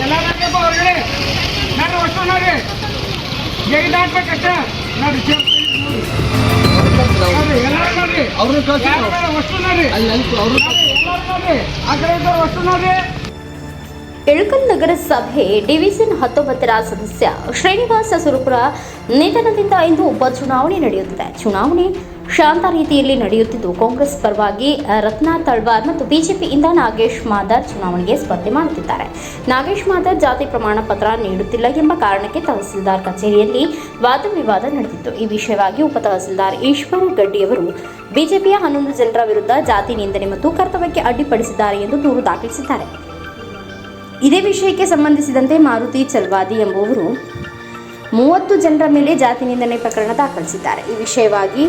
ಎಲ್ಲ ನಡ್ರಿಪ್ಪ ಹೊರಗಡೆ ನಾನು ಅಷ್ಟು ನೋಡ್ರಿ ದಾಟ್ಬೇಕಷ್ಟೇ? ನೋಡ್ರಿ ಎಲ್ಲರೂ ನೋಡ್ರಿ ಅವ್ರನ್ನ ವಸ್ತು ನೋಡ್ರಿ ಅವರು ಅವ್ರು ಎಲ್ಲರೂ ನೋಡ್ರಿ ಆ ಕಡೆ ಇದ್ದಾರೆ ಅಷ್ಟು ನೋಡ್ರಿ ಇಳಕಲ್ ನಗರಸಭೆ ಡಿವಿಷನ್ ಹತ್ತೊಂಬತ್ತರ ಸದಸ್ಯ ಶ್ರೀನಿವಾಸ ಸುರಪುರ ನಿಧನದಿಂದ ಇಂದು ಉಪಚುನಾವಣೆ ನಡೆಯುತ್ತಿದೆ. ಚುನಾವಣೆ ಶಾಂತ ರೀತಿಯಲ್ಲಿ ನಡೆಯುತ್ತಿದ್ದು, ಕಾಂಗ್ರೆಸ್ ಪರವಾಗಿ ರತ್ನಾ ತಳ್ವಾರ್ ಮತ್ತು ಬಿಜೆಪಿಯಿಂದ ನಾಗೇಶ್ ಮಾದರ್ ಚುನಾವಣೆಗೆ ಸ್ಪರ್ಧೆ ಮಾಡುತ್ತಿದ್ದಾರೆ. ನಾಗೇಶ್ ಮಾದರ್ ಜಾತಿ ಪ್ರಮಾಣ ಪತ್ರ ನೀಡುತ್ತಿಲ್ಲ ಎಂಬ ಕಾರಣಕ್ಕೆ ತಹಸೀಲ್ದಾರ್ ಕಚೇರಿಯಲ್ಲಿ ವಾದ ವಿವಾದ ನಡೆದಿತ್ತು. ಈ ವಿಷಯವಾಗಿ ಉಪ ತಹಸೀಲ್ದಾರ್ ಈಶ್ವರ ಗಡ್ಡಿಯವರು ಬಿಜೆಪಿಯ ಹನ್ನೊಂದು ಜನರ ವಿರುದ್ಧ ಜಾತಿ ನಿಂದನೆ ಮತ್ತು ಕರ್ತವ್ಯಕ್ಕೆ ಅಡ್ಡಿಪಡಿಸಿದ್ದಾರೆ ಎಂದು ದೂರು ದಾಖಲಿಸಿದ್ದಾರೆ. ಇದೇ ವಿಷಯಕ್ಕೆ ಸಂಬಂಧಿಸಿದಂತೆ ಮಾರುತಿ ಚಲ್ವಾದಿ ಎಂಬುವರು ಮೂವತ್ತು ಜನರ ಮೇಲೆ ಜಾತಿ ನಿಂದನೆ ಪ್ರಕರಣ ದಾಖಲಿಸಿದ್ದಾರೆ. ಈ ವಿಷಯವಾಗಿ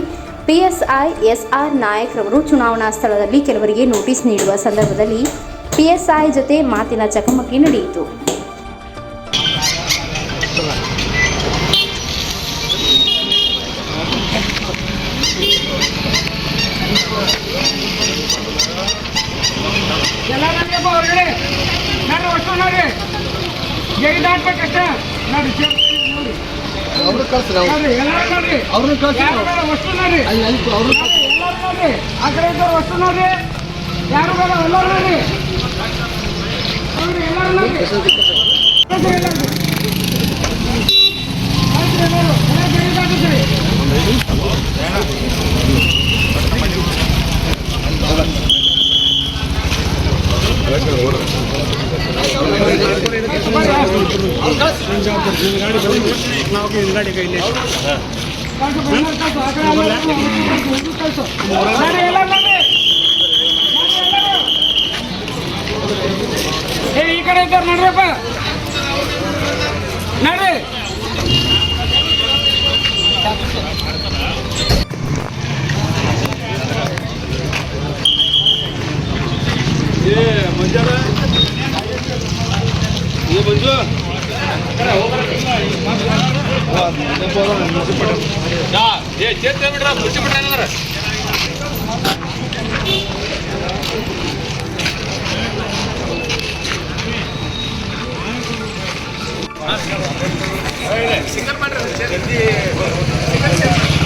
ಪಿಎಸ್ಐ ಎಸ್ಆರ್ ನಾಯಕ್ ರವರು ಚುನಾವಣಾ ಸ್ಥಳದಲ್ಲಿ ಕೆಲವರಿಗೆ ನೋಟಿಸ್ ನೀಡುವ ಸಂದರ್ಭದಲ್ಲಿ ಪಿಎಸ್ಐ ಜೊತೆ ಮಾತಿನ ಚಕಮಕಿ ನಡೆಯಿತು. ಅಷ್ಟು? ನೋಡ್ರಿ ಜೈ ದಾಟ್ಬೇಕಷ್ಟೇ ನೋಡ್ರಿ ಅವ್ರನ್ನ ಕಳ್ಸಿ ನಾವು. ಎಲ್ಲರೂ ನೋಡ್ರಿ ಅವ್ರನ್ನ ಕಳ್ಸಿ ಅಷ್ಟು ನೋಡ್ರಿ ಎಲ್ಲರೂ ನೋಡ್ರಿ ಆ ಕಡೆ ಇದ್ದವ್ರು ಅಷ್ಟು ನೋಡ್ರಿ ಯಾರು ಬೇಡ ಎಲ್ಲರೂ ನೋಡ್ರಿ ನೋಡ್ರಿ, ಎಲ್ಲರೂ. ಆಯ್ತು ಎಲ್ಲರೂ, ಎಲ್ಲ ಜೈ ದಾಟಿಸ್ರಿ. ಕಳ್ಸು, ಬೆಂಗಳೂರು ಕಳ್ಸು, ಆ ಕಡೆ ಎಲ್ಲ ಕಳ್ಸು, ಕಳ್ಸು. ನೋಡ್ರಿ, ಎಲ್ಲ ನೋಡ್ರಿ. Singkat pada, singkat, singkat, singkat.